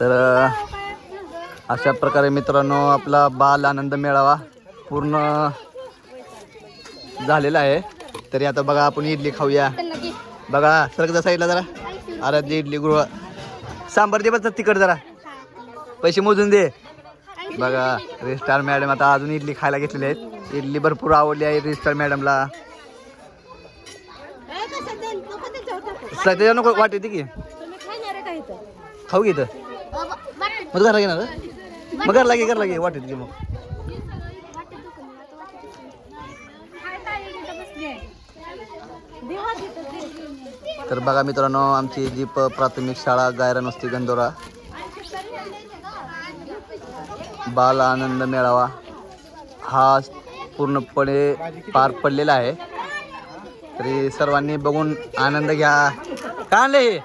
तर अशा प्रकारे मित्रांनो आपला बाल आनंद मेळावा पूर्ण झालेला आहे. तरी आता बघा आपण इडली खाऊया. बघा सरकजा साईडला जरा. अरे इडली गृह सांबार दे बसतात तिकड जरा. पैसे मोजून दे. बघा रेस्टार मॅडम आता अजून इडली खायला घेतलेली आहेत. इडली भरपूर आवडली आहे रेस्टार मॅडमला. सध्या नको वाटते की. खाऊ घे इथं. मग घरला घेणार मग घरला घे घरला घे वाटते की मग. तर बघा मित्रांनो आमची जी प प्राथमिक शाळा गायरा नुसती गंदोरा बाल आनंद मेळावा हा पूर्णपणे पार पडलेला आहे. तरी सर्वांनी बघून आनंद घ्या. काय आणले हे?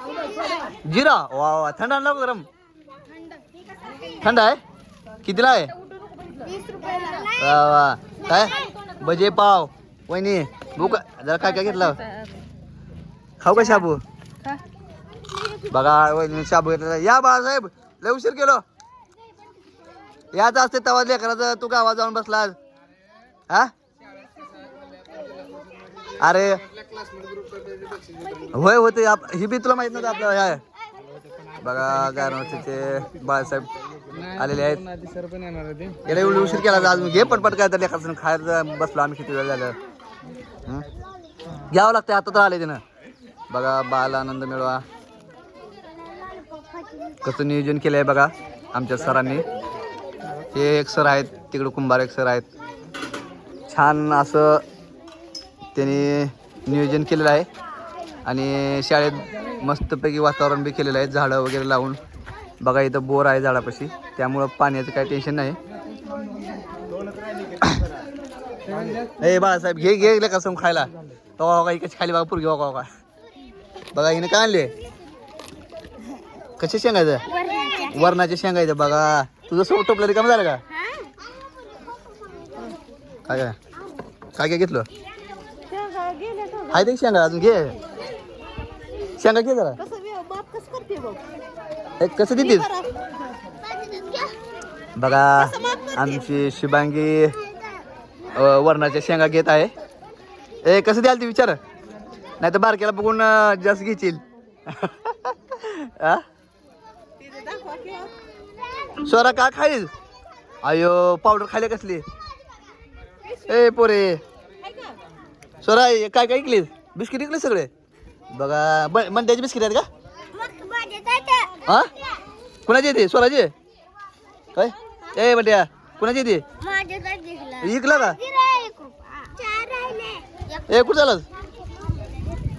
जिरा? वा वा थंड आणला गरम? थंड आहे? कितीला आहे? वा वा. काय? भजे पाव वहिनी भूक जरा काय काय घेतलं? खाऊ का शाबू? बघा वहिनी शाबू घेतला या बाळासाहेब लय उशीर केलो. याच असते तवा लेकराचं तू गावात जाऊन बसला हा? अरे. होय होते. आप ही बी तुला माहीत नव्हतं आपलं ह्या बघा गारवचे बाळासाहेब आलेले आहेत. सर पण येणार आहे ते. याला एवढी उशीर केला आज घे पटपट काय तर लेकराचं खायला बसलो आम्ही किती वेळ झालं. हं? घ्यावं लागतं आता तर आले त्यानं. बघा बाल आनंद मिळवा. कसं नियोजन केलं आहे बघा आमच्या सरांनी. हे एक सर आहेत तिकडं कुंभार एक सर आहेत. छान असं त्यांनी नियोजन केलेलं आहे. आणि शाळेत मस्तपैकी वातावरण बी केलेलं आहे झाडं वगैरे लावून. बघा इथं बोर आहे झाडापाशी. त्यामुळं पाण्याचं काही टेन्शन नाही. ए बाळासाहेब घे घे कसं खायला. तो का इकडे खाली बघा पुरगी बघा का बघा हिने काय आणले कसे शेंगायचं वरणाचे शेंगायचं बघा. तुझं सोबत टोपलं रिकाम झालं का? काय काय? काय काय घेतलं? हाय ते शेंगा अजून घे. शेंगा घे जरा. हे कसं देतील बघा. आमची शुभांगी अ, वरणाच्या शेंगा घेत आहे. ए कसं द्याल ती विचार? नाही तर बारक्याला बघून अ, जास्त घेशील. आ? स्वरा का खाईल? अयो पावडर खायला कसली? ए पोरे. स्वरा हे काय काय ऐकलीस? बिस्किट ऐकले सगळे? बघा ब मंड्याचे बिस्किट आहेत का? हा? कुणाची येते स्वराची काय? ए बंड्या कुणाची येते इकला का? ए कुठं झालं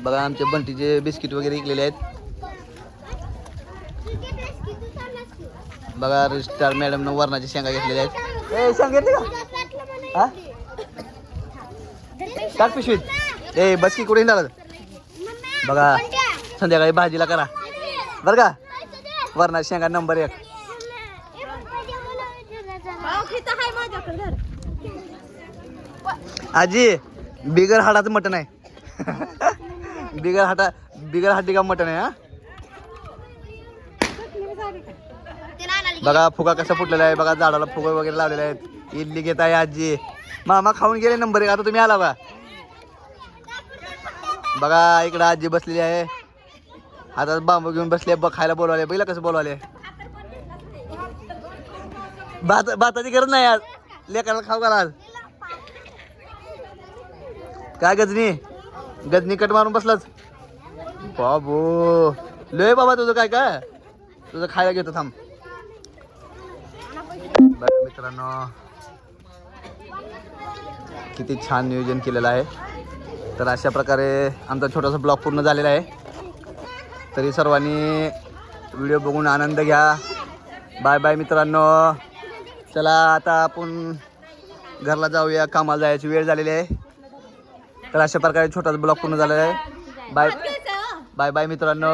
बघा आमच्या बंटीचे बिस्किट वगैरे इकलेले आहेत. बघा स्टार मॅडमनं वरणाच्या शेंगा घेतलेल्या आहेत. ए शेंगा घेतली का? हा? टाक पिशवीत. ए बस की कुठे हिंडाला बघा संध्याकाळी भाजीला करा. बरं का? वरणाच्या शेंगा नंबर एक. आजी बिगर हाडाचं मटण आहे. बिगर हाटा बिगर हाटी का मटण आहे हा? बघा फुगा कसा फुटलेला आहे. बघा झाडाला फुगे वगैरे लावलेले आहेत. इडली घेत आहे आजी. मामा खाऊन गेले नंबर एक. आता तुम्ही आला बा बघा इकडं आजी बसलेली आहे. हातात बांबू घेऊन बसले बघ खायला बोलवाले. पहिला कसं बोलवाले? भात भाताची गरज नाही आज. लेकराला खाऊ घाला आज. काय गजनी? गजनी कट मारून बसलाच बाबू. लय बाबा तुझं काय काय? तुझं खायला घेतो थांब. मित्रांनो. किती छान नियोजन केलेलं आहे. तर अशा प्रकारे आमचा छोटासा ब्लॉग पूर्ण झालेला आहे. तरी सर्वांनी व्हिडिओ बघून आनंद घ्या. बाय बाय मित्रांनो. चला आता आपण घरला जाऊया. कामाला जायची वेळ झालेली आहे. तर अशा प्रकारे छोटासा ब्लॉग पूर्ण झालेला आहे. बाय बाय बाय मित्रांनो.